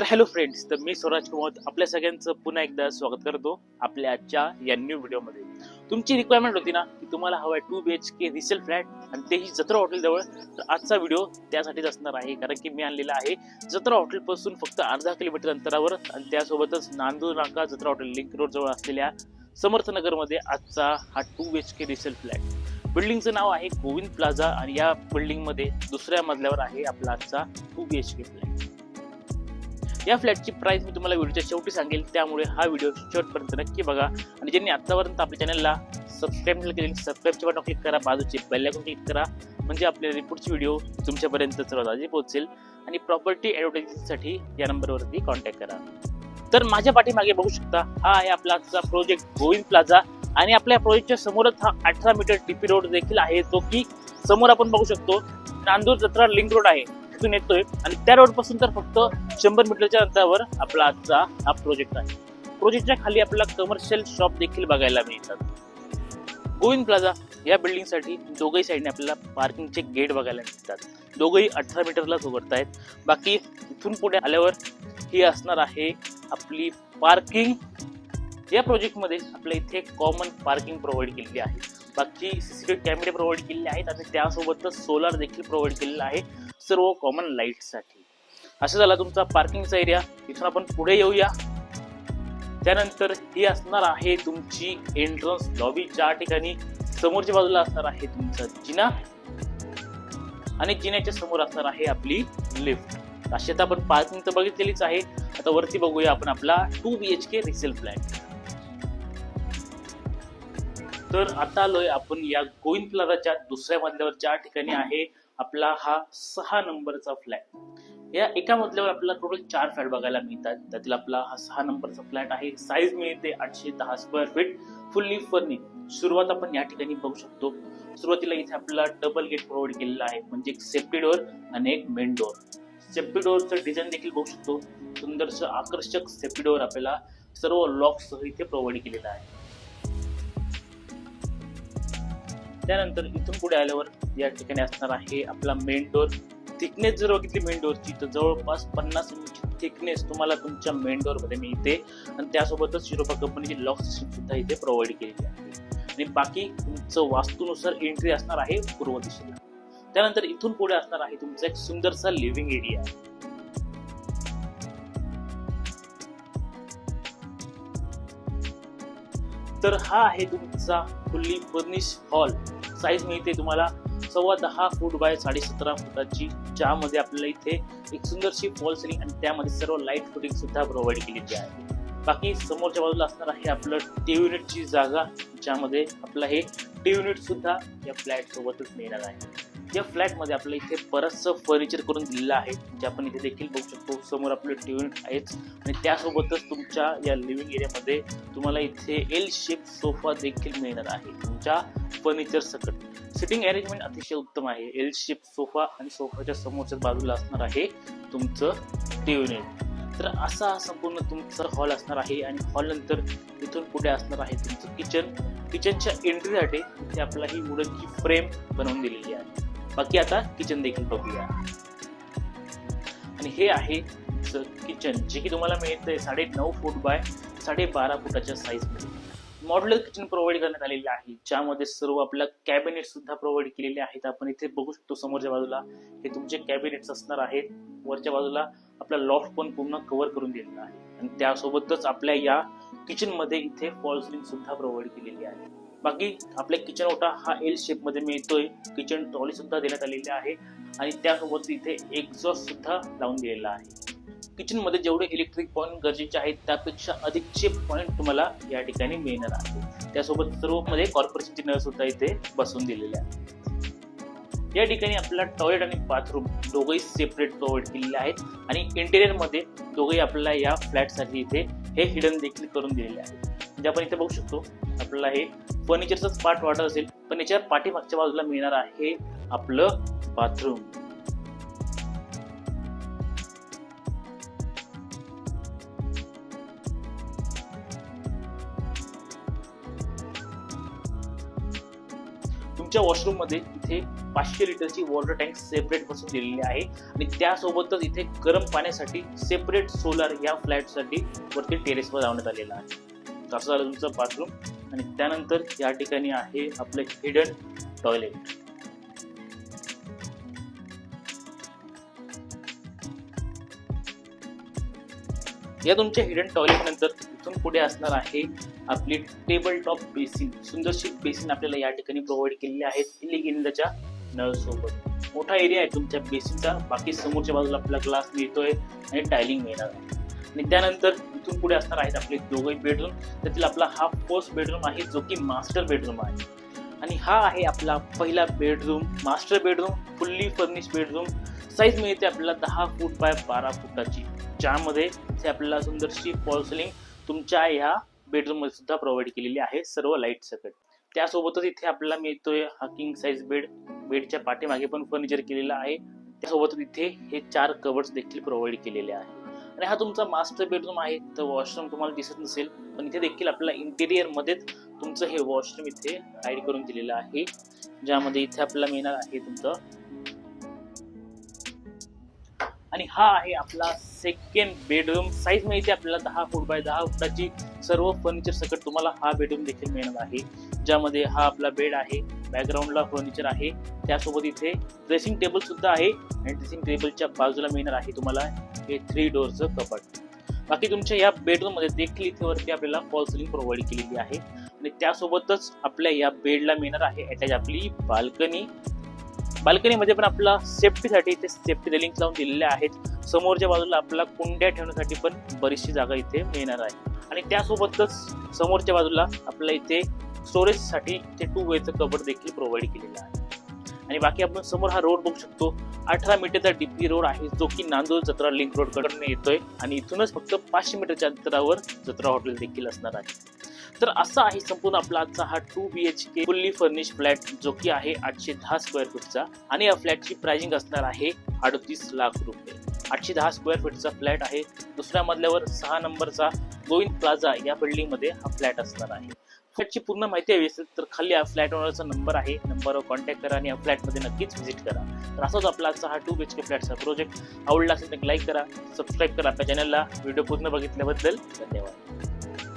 तर hello friends तर मी स्वराज कुमार आपल्या सगळ्यांचं पुन्हा एकदा स्वागत करतो आपल्या आजच्या या न्यू व्हिडिओमध्ये तुमची रिक्वायरमेंट होती ना की तुम्हाला हवं आहे two B H K resale flat आणि तेही जत्रा हॉटेलजवळ तर आजचा व्हिडिओ त्यासाठीच असणार आहे कारण की मी आणलेला आहे जत्रा हॉटेलपासून फक्त अर्धा किलोमीटर अंतरावर आणि त्यासोबतच नांदूर नाका जत्रा हॉटेल लिंक रोड जवळ असलेल्या समर्थनगरमध्ये आजचा हा two B H K resale flat बिल्डिंगचं नाव आहे गोविंद प्लाझा आणि या बिल्डिंगमध्ये दुसऱ्या मजल्यावर आहे आपला आजचा two B H K flat या फ्लॅटची प्राइस मी तुम्हाला व्हिडिओच्या शेवटी सांगेल. त्यामुळे हा व्हिडिओ शेवटपर्यंत नक्की बघा. आणि ज्यांनी आत्तापर्यंत आपल्या चॅनलला सबस्क्राईब केले सबस्क्राईबचे बटन क्लिक करा बाजूचे बेल क्लिक करा. म्हणजे आपल्याला पुढची व्हिडिओ तुमच्यापर्यंत सर्वात आधी पोहोचेल. आणि प्रॉपर्टी ॲडव्हर्टायझिंगसाठी या नंबरवरती कॉन्टॅक्ट करा. तर माझ्या पाठीमागे बघू शकता हा आहे आपला आजचा प्रोजेक्ट गोविंद प्लाझा आणि आपल्या प्रोजेक्टच्या समोरच हा अठरा मीटर टीपी रोड देखील आहे जो की समोर आपण बघू शकतो. नांदूर जत्रा लिंक रोड आहे. तिथून येतोय. आणि त्या रोडपासून तर फक्त शंभर मीटरच्या अंतरावर आपला आजचा हा प्रोजेक्ट आहे. प्रोजेक्टच्या खाली आपल्याला कमर्शियल शॉप देखील बघायला मिळतात. गोविंद प्लाझा या बिल्डिंगसाठी दोघही साईडने आपल्याला पार्किंगचे गेट बघायला मिळतात. दोघंही अठरा मीटरलाच उघडत आहेत बाकी इथून पुढे आल्यावर ही असणार आहे आपली पार्किंग या प्रोजेक्टमध्ये आपल्या इथे कॉमन पार्किंग प्रोव्हाइड केलेली आहे. बाकी सीसीटीव्ही कॅमेरे प्रोव्हाइड केलेले आहेत आणि त्यासोबतच सोलार देखील प्रोव्हाइड केलेला आहे सर्व कॉमन लाईटसाठी असं झाला तुमचा पार्किंगचा एरिया इथून आपण पुढे येऊया. त्यानंतर ही असणार आहे तुमची एंट्रन्स लॉबी ज्या ठिकाणी समोरच्या बाजूला असणार आहे तुमचा जिना. आणि जिन्याच्या समोर असणार आहे आपली लिफ्ट अशी आता आपण पार्किंग तर बघितलेलीच आहे. आता वरती बघूया आपण आपला two B H K resale flat तर आता आलोय आपण या गोविंद प्लाझाच्या दुसऱ्या मजल्यावर ज्या ठिकाणी आहे आपला हा सहा नंबरचा फ्लॅट. या एका मजल्यावर आपल्याला टोटल चार फ्लॅट बघायला मिळतात. त्यातील आपला हा सहा नंबरचा फ्लॅट आहे. साईज मिळते आठशे दहा स्क्वेअर फीट फुल्ली फर्निश सुरुवात आपण या ठिकाणी बघू शकतो. सुरुवातीला इथे आपल्याला डबल गेट प्रोव्हाइड केलेला आहे. म्हणजे एक सेफ्टी डोअर आणि एक मेन डोअर सेफ्टी डोअरचं डिझाईन देखील बघू शकतो. सुंदरसं आकर्षक सेफ्टी डोअर आपल्याला सर्व लॉक सह इथे प्रोव्हाइड केलेला आहे. त्यानंतर इथून पुढे आल्यावर या ठिकाणी असणार आहे आपला मेन डोअर थिकनेस जर बघितली मेन डोअरची तर जवळपास पन्नास इंची थिकनेस तुम्हाला तुमच्या मेन डोअरमध्ये मिळते. आणि त्यासोबतच शिरोपा कंपनीची लॉक सिस्टम सुद्धा इथे प्रोव्हाइड केलेली आहे. आणि बाकी तुमचं वास्तूनुसार एंट्री असणार आहे पूर्व दिशेला. त्यानंतर इथून पुढे असणार आहे तुमचा एक सुंदरसा लिव्हिंग एरिया तर हा आहे तुमचा फुल्ली फर्निश हॉल. साईज मिळते तुम्हाला सव्वा दहा फूट बाय साडे सतरा फुटाची ज्यामध्ये आपल्याला इथे एक सुंदरशी फॉल सिलिंग आणि त्यामध्ये सर्व लाइट फिटिंग सुद्धा प्रोव्हाइड केलेली आहे. बाकी समोरच्या बाजूला असणार आहे आपलं टी युनिटची जागा ज्यामध्ये आपलं हे टी युनिट सुद्धा या फ्लॅट सोबतच मिळणार आहे. या फ्लॅटमध्ये आपल्याला इथे बरंचसं फर्निचर करून दिलेलं आहे जे आपण इथे देखील बघू शकतो. समोर आपलं टी युनिट आहेच आणि त्यासोबतच तुमच्या या लिव्हिंग एरियामध्ये तुम्हाला इथे एल शेप सोफा देखील मिळणार आहे. तुमच्या फर्निचर सकट. सिटिंग अरेंजमेंट अतिशय उत्तम आहे. एल शेप सोफा आणि सोफाच्या समोरच्या बाजूला असणार आहे तुमचं टी युनिट तर असा संपूर्ण तुमचा हॉल असणार आहे आणि हॉल नंतर इथून पुढे असणार आहे तुमचं किचन किचनच्या एंट्रीसाठी इथे आपल्याला ही वुडनची फ्रेम बनवून दिलेली आहे. बाकी आता किचन देखील बघूया. आणि हे आहे किचन जे की तुम्हाला मिळतंय साडे नऊ फूट बाय साडे बारा फुटाच्या साईजमध्ये. मॉड्युलर किचन प्रोव्हाइड करण्यात आलेले आहे ज्यामध्ये सर्व आपल्या कॅबिनेट सुद्धा प्रोव्हाइड केलेले आहेत. आपण इथे बघू शकतो समोरच्या बाजूला हे तुमचे कॅबिनेट्स असणार आहेत. वरच्या बाजूला आपला लॉफ्ट पण पूर्ण कव्हर करून दिलेला आहे. आणि त्यासोबतच आपल्या या किचनमध्ये इथे फॉल सिलिंग सुद्धा प्रोव्हाइड केलेली आहे. बाकी आपल्या किचन ओटा हा एल शेपमध्ये मिळतोय. किचन ट्रॉली सुद्धा देण्यात आलेली आहे. आणि त्यासोबत इथे एक्झॉस्ट सुद्धा लावून दिलेला आहे. किचनमध्ये जेवढे इलेक्ट्रिक पॉईंट गरजेचे आहेत त्यापेक्षा अधिकचे पॉईंट तुम्हाला या ठिकाणी मिळणार आहे. त्यासोबत सर्वमध्ये कॉर्पोरेशनचे नळ सुद्धा इथे बसवून दिलेले आहे या ठिकाणी आपल्याला टॉयलेट आणि बाथरूम दोघंही सेपरेट प्रोव्हाइड केलेले आहेत. आणि इंटेरियरमध्ये दोघंही आपल्याला या फ्लॅटसाठी इथे हे हिडन देखील करून दिलेले आहे म्हणजे आपण इथे बघू शकतो आपल्याला हे फर्निचरचाच पार्ट वाटत असेल. पण याच्या पाठीमागच्या बाजूला मिळणार आहे आपलं बाथरूम. तुमच्या वॉशरूममध्ये इथे पाचशे लिटरची वॉटर टँक सेपरेट बसून दिलेली आहे. आणि त्यासोबतच इथे गरम पाण्यासाठी सेपरेट सोलर या फ्लॅटसाठी वरती टेरेसवर लावण्यात आलेला आहे. तर झालं तुमचं बाथरूम? आणि त्यानंतर या ठिकाणी आहे आपलं हिडन टॉयलेट या तुमच्या हिडन टॉयलेट नंतर इथून पुढे असणार आहे आपली टेबल टॉप बेसिन सुंदरशी बेसिन आपल्याला या ठिकाणी प्रोव्हाइड केलेली आहे. इलिगिंदाच्या नळ सोबत मोठा एरिया आहे तुमच्या बेसिनचा बाकी समोरच्या बाजूला आपला ग्लास मिळतोय आणि टायलिंग मिळणार आहे. आणि त्यानंतर इथून पुढे असणार आहेत आपले दोघंही बेडरूम त्यातील आपला हा फर्स्ट बेडरूम आहे जो की मास्टर बेडरूम आहे. आणि हा आहे आपला पहिला bedroom master bedroom fully furnish bedroom size मिळते आपल्याला दहा फूट बाय बारा फुटाची. ज्यामध्ये इथे आपल्याला सुंदरशी पॉल्सलिंग तुमच्या ह्या बेडरूममध्ये सुद्धा प्रोव्हाइड केलेली आहे सर्व लाइट सकट त्यासोबतच इथे आपल्याला मिळतोय हा किंग साईज बेड बेडच्या पाठीमागे पण फर्निचर केलेलं आहे. त्यासोबतच इथे हे चार कवर्स देखील प्रोव्हाइड केलेले आहे. आणि हा तुमचा मास्टर बेडरूम आहे तर वॉशरूम तुम्हाला दिसत नसेल पण इथे देखील आपल्याला इंटेरियर मध्येच तुमचं हे वॉशरूम इथे हाईड करून दिलेलं आहे ज्यामध्ये इथे आपल्याला मिळणार आहे तुमचं. आणि हा आहे आपला सेकंड बेडरूम साईज मिळते आपल्याला दहा फूट बाय दहा फुटाची. सर्व फर्निचर सकट तुम्हाला हा बेडरूम देखील मिळणार आहे ज्यामध्ये हा आपला बेड आहे बॅकग्राऊंडला फर्निचर आहे. त्यासोबत इथे ड्रेसिंग टेबल सुद्धा आहे आणि ड्रेसिंग टेबलच्या बाजूला मिळणार आहे तुम्हाला. हे थ्री डोअरचं कपाट. बाकी तुमच्या या बेडरूममध्ये देखील इथे वरती आपल्याला फॉल सिलिंग प्रोव्हाइड केलेली आहे. आणि त्यासोबतच आपल्या या बेडला मिळणार आहे अटॅच आपली बाल्कनी बाल्कनीमध्ये पण आपला सेफ्टीसाठी इथे सेफ्टी रेलिंग लावून दिलेल्या आहेत. समोरच्या बाजूला आपला कुंड्या ठेवण्यासाठी पण बरीचशी जागा इथे मिळणार आहे. आणि त्यासोबतच समोरच्या बाजूला आपल्या इथे स्टोरेजसाठी इथे टू वेचं कबर देखील प्रोव्हाइड केलेलं आहे. आणि बाकी आपण समोर हा रोड बघू शकतो. अठरा मीटरचा डीपी रोड आहे जो की नांदूर जत्रा लिंक रोडकडून येतोय. आणि इथूनच फक्त पाचशे मीटरच्या अंतरावर जत्रा हॉटेल देखील असणार आहे. तर असा आहे संपूर्ण आपला आजचा हा two B H K fully furnish flat जो की आहे आठशे दहा स्क्वेअर फूटचा आणि या फ्लॅटची प्राइसिंग असणार आहे अडतीस लाख रुपये. आठशे दहा स्क्वेअर फूटचा फ्लॅट आहे. दुसऱ्या मजल्यावर सहा नंबरचा गोविंद प्लाझा या बिल्डिंगमध्ये हा फ्लॅट असणार आहे. फ्लॅटची पूर्ण माहिती हवी असेल तर खाली या फ्लॅट ओनरचा नंबर आहे. नंबरवर कॉन्टॅक्ट करा आणि या फ्लॅटमध्ये नक्कीच व्हिजिट करा. तर असाच आपला आजचा हा टू बी एच के फ्लॅटचा प्रोजेक्ट आवडला असेल तर लाईक करा सबस्क्राईब करा आपल्या चॅनलला व्हिडिओ पूर्ण बघितल्याबद्दल धन्यवाद.